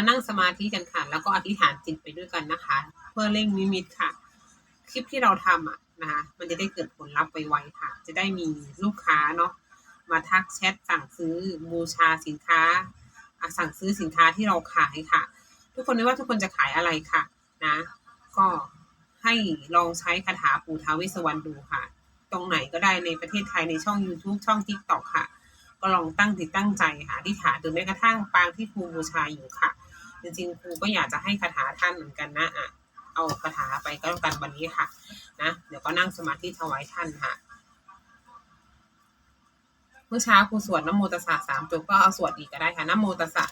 มานั่งสมาธิกันค่ะ แล้วก็อธิษฐานจิตไปด้วยกันนะคะ เพื่อเร่งนิมิตค่ะ คลิปที่เราทำอะนะคะมันจะได้เกิดผลลัพธ์ไวๆค่ะ จะได้มีลูกค้าเนาะมาทักแชทสั่งซื้อบูชาสินค้าสั่งซื้อสินค้าที่เราขายค่ะ ทุกคนไม่ว่าทุกคนจะขายอะไรค่ะนะ ก็ให้ลองใช้คาถาปู่ท้าวเวสวรรณดูค่ะ ตรงไหนก็ได้ในประเทศไทยในช่อง YouTube ช่อง TikTok ค่ะ ก็ลองตั้งจิตตั้งใจค่ะที่ฐานหรือแม้กระทั่งปางที่ครูบูชาอยู่ค่ะ จริงๆครูก็อยากจะให้คาถาท่านเหมือนกันนะอะเอาคาถาไปก็แล้วกันวันนี้ค่ะนะเดี๋ยวก็นั่งสมาธิถวายท่านค่ะเมื่อเช้าครูสวดนโมตัสสะสามจบก็เอาสวดอีกก็ได้ค่ะนโมตัสสะ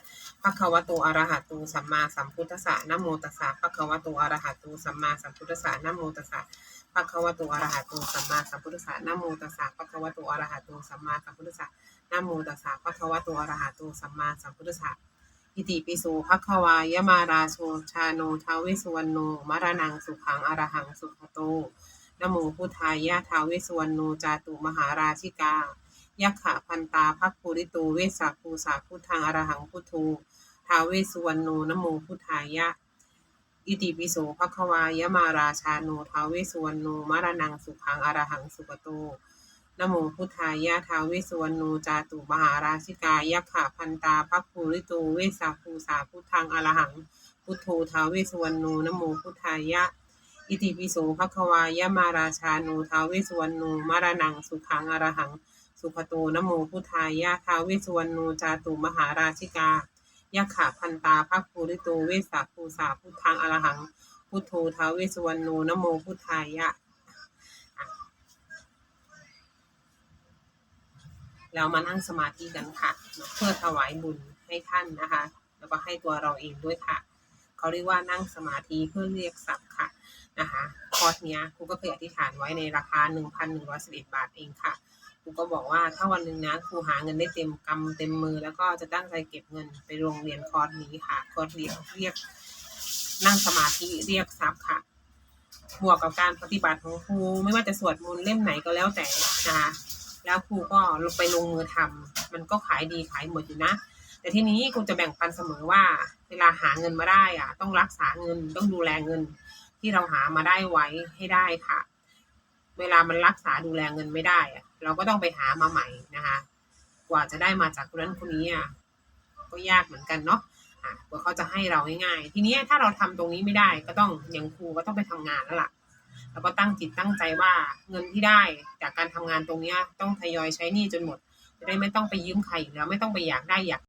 ภะคะวะโตอะระหะโตสัมมาสัมพุทธัสสะนโมตัสสะภะคะวะโตอะระหะโตสัมมาสัมพุทธัสสะนโมตัสสะภะคะวะโตอะระหะโตสัมมาสัมพุทธัสสะนโมตัสสะภะคะวะโตอะระหะโตสัมมาสัมพุทธัสสะนโมตัสสะภะคะวะโตอะระหะโตสัมมาสัมพุทธัสสะ อิติปิโสภควายมาราโชชาโนทาวสสุวรรณโนมรณังสุขังอรหังสุขโตนโมพุทธายะทาวสสุวรรณโนจาตุมหาราชิกายักขะพันตาภักภูริโตเวสสาภูสาพุทธังอรหังพุทโธทาเวสสุวรรณโนนโมพุทธายะ อิติปิโสภควายมาราชาโนทาเวสสุวรรณโนมารนังสุขังอรหังสุขโต นโมพุทธายะทาเวสสุวรรณโนจาตุมหาราชิกายักขะพันตาภักภูริโตเวสสาภูสาพุทธังอรหัง พุทโธทาเวสสุวรรณโนโมพุทธายะ อิติปิโสภควายมาราชาโนทาเวสสุวรรณโนมารนังสุขังอรหัง สุขโตนโมพุทธายะทาเวสสุวรรณโนจาตุมหาราชิกายักขะพันตาภักภูริโตเวสสาภูสาพุทธังอรหัง พุทโธทาเวสสุวรรณโนโมพุทธายะ แล้วมานั่งสมาธิกันค่ะ เพื่อถวายบุญให้ท่านนะคะ แล้วก็ให้ตัวเราเองด้วยค่ะ เขาเรียกว่านั่งสมาธิเพื่อเรียกทรัพย์ค่ะนะคะคอร์สเนี้ยครูก็เคยอธิษฐานไว้ในราคา 1,111 บาทเองค่ะครูก็บอกว่าถ้าวันหนึ่งนะครูหาเงินได้เต็มกำเต็มมือ แล้วก็จะตั้งใจเก็บเงินไปโรงเรียนคอร์สนี้ค่ะคอร์สเรียกเรียกนั่งสมาธิเรียกทรัพย์ค่ะบวกกับการปฏิบัติของครูไม่ว่าจะสวดมนต์เล่มไหนก็แล้วแต่นะคะ แล้วครูก็ลงไปลงมือทำมันก็ขายดีขายหมดอยู่นะ แต่ทีนี้ครูจะแบ่งปันเสมอว่า เวลาหาเงินมาได้อะต้องรักษาเงินต้องดูแลเงิน ที่เราหามาได้ไว้ให้ได้ค่ะ เวลามันรักษาดูแลเงินไม่ได้อะเราก็ต้องไปหามาใหม่นะคะ กว่าจะได้มาจากคนนั้นคนนี้อะก็ยากเหมือนกันเนาะอะกว่าเขาจะให้เราง่ายๆทีนี้ถ้าเราทำตรงนี้ไม่ได้ก็ต้องอย่างครูก็ต้องไปทำงานแล้วล่ะ แล้วก็ตั้งจิตตั้งใจว่าเงินที่ได้จากการทำงานตรงเนี้ต้องทยอยใช้หนี้จนหมดจะได้ไม่ต้องไปยืมใครอีกแล้วไม่ต้องไปอยากได้อยาก